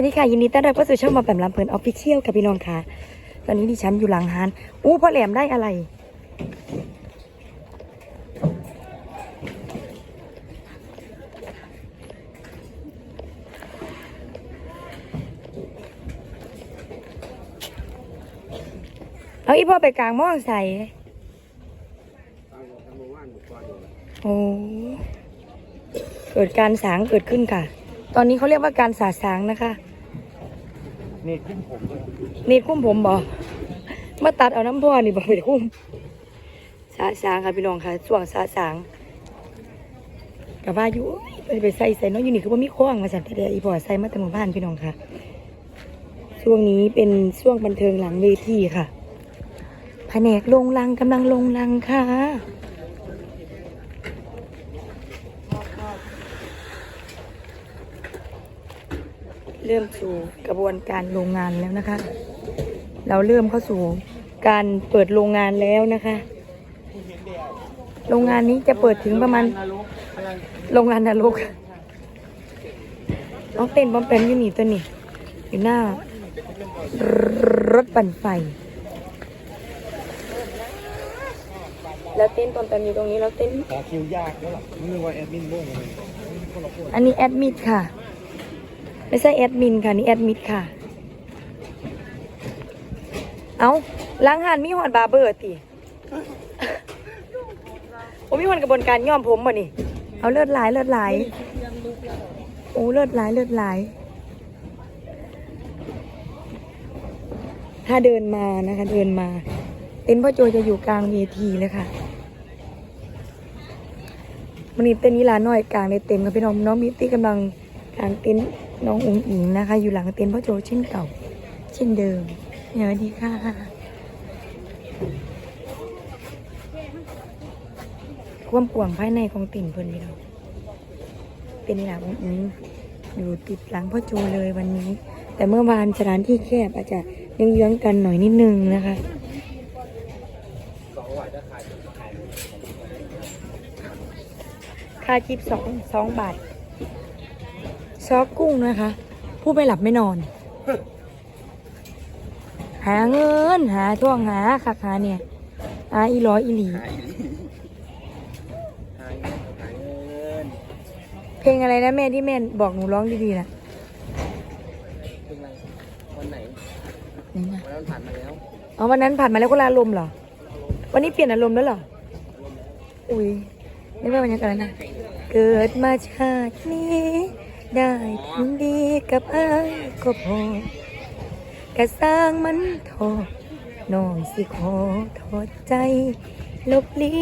วัสดีค่ะ ยินดีต้อนรับเข้าสู่ช่องมาแปมลำเพลินออฟฟิเชียลค่ะพี่น้องค่ะ ตอนนี้ดิฉันอยู่หลังฮานอู้พ่อแหลมได้อะไร เอาอีพ่อไปกลางหม้อใส่โอ้เกิดการสางเกิดขึ้นค่ะ ตอนนี้เขาเรียกว่าการสาสางนะคะ นี่คุ้มผมด้วยนี่คุ้มผมบอมาตัดเอาน้ำพ่อนี่บอกไปคุ้มสาสางค่ะพี่น้องค่ะช่วงสาสางกับว่าอยู่ไปไปใส่ใส่น้องอยู่นี่คือว่ามีข้องมาสั่นแต่เดียวอีพอใส่มาแต่หมู่บ้านพี่น้องค่ะ ช่วงนี้เป็นช่วงบันเทิงหลังเวทีค่ะแผนกลงลังกำลังลงลังค่ะ เริ่มสู่กระบวนการโรงงานแล้วนะคะ เราเริ่มเข้าสู่การเปิดโรงงานแล้วนะคะ โรงงานนี้จะเปิดถึงประมาณนรกกำลังโรงงานนรกน้องเต้นบอมแปมอยู่นี่ตัวนี้อยู่หน้ารถปั่นไฟ แล้วเต้นปอมแปมอยู่ตรงนี้แล้วเต้นหาคิวยากแล้วหรอไม่รู้ว่าแอดมินบ้งอะไรคนละคนอันนี้แอดมิดค่ะ ไม่ใช่แอดมินค่ะ นี่แอดมิดค่ะ เอาล้างหานมีหอดบาร์เบอร์ติโอ้มีหอดกระบวนการย้อมผมบ่นี่ เอาเลือดหลายเลือดหลายโอ้เลือดหลายเลือดหลายถ้าเดินมานะคะ เดินมาเต็นท์พ่อโจจะอยู่กลางเวทีเลยค่ะมันนี้เต้นนิลาน้อยกลางในเต็นท์ค่ะพี่น้องน้องมิตตี้กำลังกลางเต็นท์ น้องอุ๋งอิงนะคะ อยู่หลังเต็นท์พ่อโจเช่นเก่า เช่นเดิมสวัสดีค่ะ ความกว้างภายในของเต็นเพิ่นพี่น้องเต็นท์นิลาอุ๋งอิงอยู่ติดหลังพ่อโจเลยวันนี้ แต่เมื่อวานสถานที่แคบอาจจะยังเยื้องๆกันหน่อยนิดนึงนะคะค่าจิบสองสองบาท ซอกุ้งนะคะ ผู้ไม่หลับไม่นอน หาเงิน หาท่วงหาคักหาเนี่ยหาอีร้อยอีหลีขายขายเงินขายเงินเพลงอะไรนะแม่ที่แม่บอกหนูร้องดีๆนะเป็นไรวันไหนนี่นะวันนั้นผ่านมาแล้วอ๋อวันนั้นผ่านมาแล้วก็ลาลมณ์เหรอ วันนี้เปลี่ยนอารมณ์แล้วเหรอ อุ้ยไม่ว่าบรรยากาศนะ เกิดมาชาตินี้ ได้ทำดีกับอ้ายก็พอกะสร้างมันโทษน้องสิขอโทษใจลบลี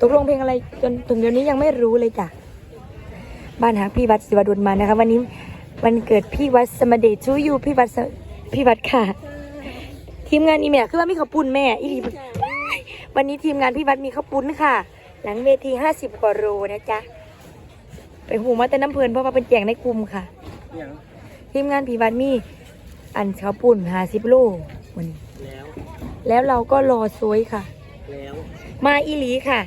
ตกลงเพลงอะไรจนถึงเดี๋ยวนี้ยังไม่รู้เลยจ้ะ บ้านหาพี่วัดศิวดลมานะคะ วันนี้วันเกิดพี่วัดสมเดชชูยูพี่วัดพี่วัดค่ะ ทีมงานอีเมลคือว่ามีข้าวปุ้นแม่อีลีวันนี้ทีมงานพี่วัดมีข้าวปุ้นค่ะ หลังเวทีห้าสิบกว่าโลนะจ๊ะ ไปหูมาแต่น้ำเพลินเพราะว่าเป็นแจงในกลุ่มค่ะเนี่ยทีมงานพี่วัดมีอันข้าวปุ้นห้าสิบโลวันนี้ แล้วแล้วเราก็รอซวยค่ะ แล้วมาอีหลีค่ะ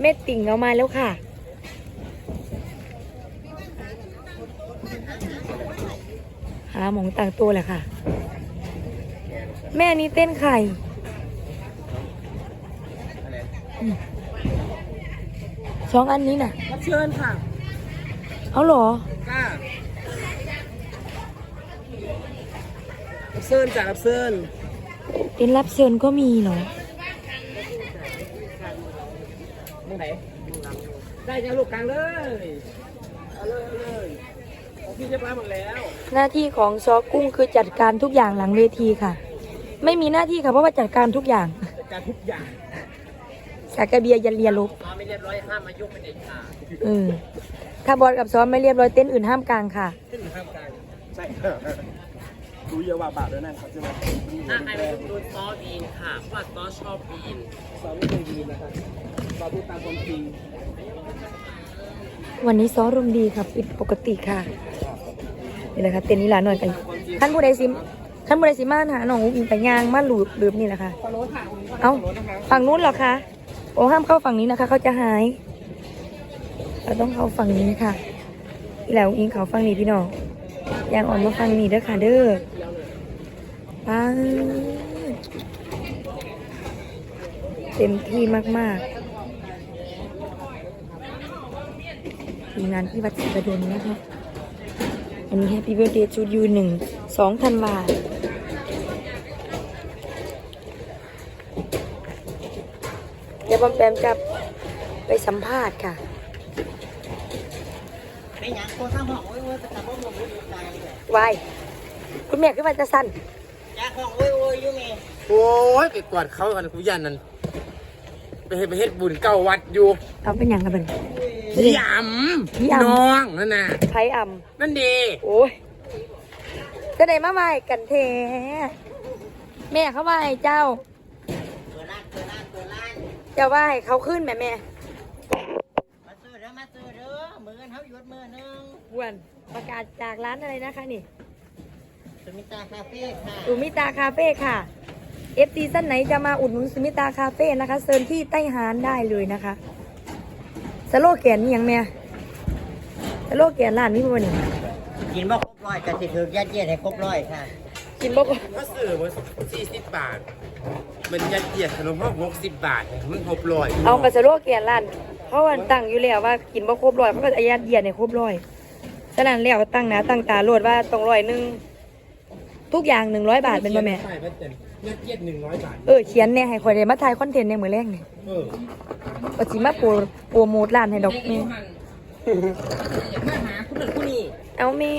แม่ติ่งเอามาแล้วค่ะ หาหมองต่างตัวแหละค่ะ แม่นี่เต้นไข่อะไรสองอันนี้น่ะ รับเชิญค่ะ เอาเหรอกล้ารับเชิญจากรับเชิญเป็นรับเชิญก็มีเหรอมึงไหนได้ยังลูกกลางเลยเอาเลยเอาเลยของพี่เรียบร้อยหมดแล้ว หน้าที่ของซอกุ้งคือจัดการทุกอย่างหลังเวทีค่ะ ไม่มีหน้าที่ค่ะเพราะว่าจัดการทุกอย่าง จัดการทุกอย่าง สากกระเบียยันเรียลบมาไม่เรียบร้อยห้ามมายุ่งเป็นเด็กขาดเออถ้าบอลกับซ้อมไม่เรียบร้อยเต้นอื่นห้ามกลางค่ะ ขึ้นห้ามกลางใช่ดูเยาว่าบาปด้วยนะเขาจะมาถ้าใครไม่ดูซอวีนค่ะเพราะว่าซอชอบวีนสอนไม่เคยดีนะครับเราพูดตามความจริงวันนี้ซ้อมรมดีค่ะปิดปกติค่ะ นี่แหละค่ะเต้นนี่หลานหน่อยกันท่านผู้ใดสิท่านผู้ใดสิมาหาน้องอุ้งอิงไปย่างมาหลูบลืบนี่แหละค่ะฝั่งโน้นค่ะเอ้าฝั่งนู้นเหรอคะ โอ้ห้ามเข้าฝั่งนี้นะคะ เขาจะหาย เราต้องเข้าฝั่งนี้ค่ะแหละอุ้งอิงเขาฝั่งนี้พี่น้องอยางออกมาฟังนี่เด้อค่ะเด้อปังเต็มที่มากๆทีมงานที่วัดศรีประดลนะคะอันนี้ Happy Birthday to you หนึ่งสองธันวาเดี๋ยวบอมแปมจะไปสัมภาษณ์ค่ะไม่ยังโคทั้งห้องโอ้ยโอ้ยแต่ก็บ่รู้ใจเลยวายคุณแม่ขึ้นมาจะสั้นจ้าห้องโอ้ยโอ้ยอยู่ไงโอ้ยไปกวาดเขากันกูยันนั่นไปเฮ็ดไปเฮ็ดบุญเก้าวัดอยู่เอาเป็นอย่างกันเป็นพี่ยพี่ำอำน้องนั่นน่ะไพ่อ่นั่นดีำโอ้ยจะไหนมาไหวกันเทแม่เขาไหวเจ้าตัวล้านตัวล้านตัวล้าน เจ้าไหวเขาขึ้นแม่แม่มาซื้อเด้อมาซื้อเด้อมือกันเขาหยุดมือหนึงวนประกาศจากร้านอะไรนะคะนี่สมิตาคาเฟ่ค่ะสุมิตาคาเฟ่ค่ะเอฟซีสั้นไหนจะมาอุดหนุนสุมิตาคาเฟ่นะคะเซิร์นที่ใต้หานได้เลยนะคะสโลแกนนี่ยังแม่สโลแกนร้านนี้เป็นวันนี้กินบ่ครบร้อยก็สิถือยัดเยียดให้ครบร้อยค่ะ กินบ่บ่ก็ซื้อมาสี่สิบบาท มันยัดเยียดขนมห้องหกสิบบาทมันหกร้อยเอากระสโลแกนร้านเพราะวันตั้งอยู่แล้วว่ากินบ่ครบร้อยเขาก็อายัดเยียดในครบร้อยฉะนั้นแล้วตั้งหนาตั้งตาโลดว่าต้องร้อยหนึ่งทุกอย่างหนึ่งร้อยบาทเป็นบ่แม่ใช่เป็นเต็มยัดเยียดหนึ่งร้อยบาทเออเขียนเนี่ยให้คอยได้มาถ่ายคอนเทนต์ในมือแรกเนี่ยเออว่าสิมาโปรโปรโมทร้านให้ดอกแม่มาหาคุณหนึ่งคุณนี่เอาแม่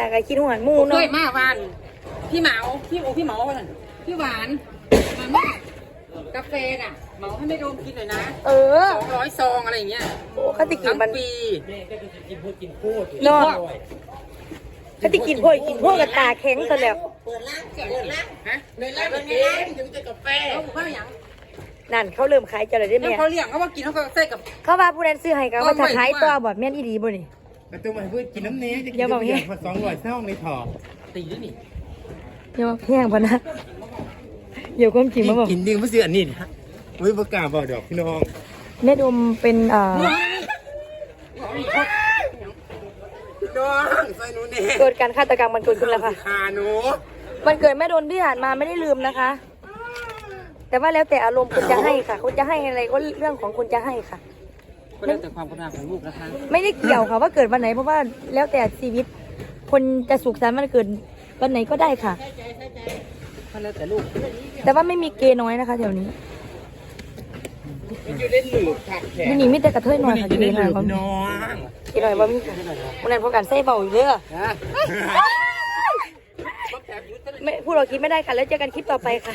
ล่ะก็คิดหวานหมูด้เนาะวยมาวันพี่เหมาพี่โอพี่เหมาวันพี่หวานมาแม่ กาแฟน่ะเหมาให้ไม่โดมกินหน่อยนะเออสองร้อยซองอะไรอย่างเงี้ยโอ้เขาติกินทั้งมัน ปีแม่ก็จะกินพวกกินโคตรเนาะเขาติกินพวกกินพวกกับตาแข็งซะแล้ว เปิดร้านเปิดร้านฮะในร้านเองถึงจะกาแฟเขาบอกว่าอย่างนั่นเขาเริ่มขายเจาเลยได้แล้วแม่เขาเลี้ยงเขาว่ากินเขาก็ใส่กับ เขาว่าผู้นั้นซื้อให้กันว่าถ้าขายตัวบอดแม่นอีดีบ่นี่ แต่ตัวมันเพื่อกินน้ำเนี้ยจะกิอย่าบอกนอย่างนี้พอสองร้อยเท่าในถอดตีด้วยนี่ อย่ามาแพงพะนะ เดี๋ยวความจริงมาบอกกินดิ้งไม่เสืออันนี้นะไม่ประกล้าศบอกดอกพี่น้องแม่ดมเป็นเอ่อน้องใส่หนูเนี่ยเกิดการฆาตกรรมมันเกิดขึ้นแล้วค่ะขาหนูมันเกิดแม่โดนที่ผ่านมาไม่ได้ลืมนะคะ แต่ว่าแล้วแต่อารมณ์คุณจะให้ค่ะ คุณจะให้อะไรก็เรื่องของคุณจะให้ค่ะ ก็แล้วแต่ความกรุณาของลูกนะคะไม่ได้เกี่ยวค่ะว่าเกิดวันไหนเพราะว่าแล้วแต่ชีวิต คนจะสุขสันต์วันเกิดวันไหนก็ได้ค่ะ ก็แล้วแต่ลูกแต่ว่าไม่มีเกย์น้อยนะคะแถวนี้มันอยู่เล่นหลืบผักแขที่กนี่มีแต่กระเทยน้อยค่ะอยู่เกเล่นย์หน้อยลืบบ่มีน้องเกย์น้อยบ่มีค่ะวันนั้นพบกันใส่เบาอยู่เด้อไม่พูดเราคิดไม่ได้ค่ะแล้วเจอกันคลิปต่อไปค่ะ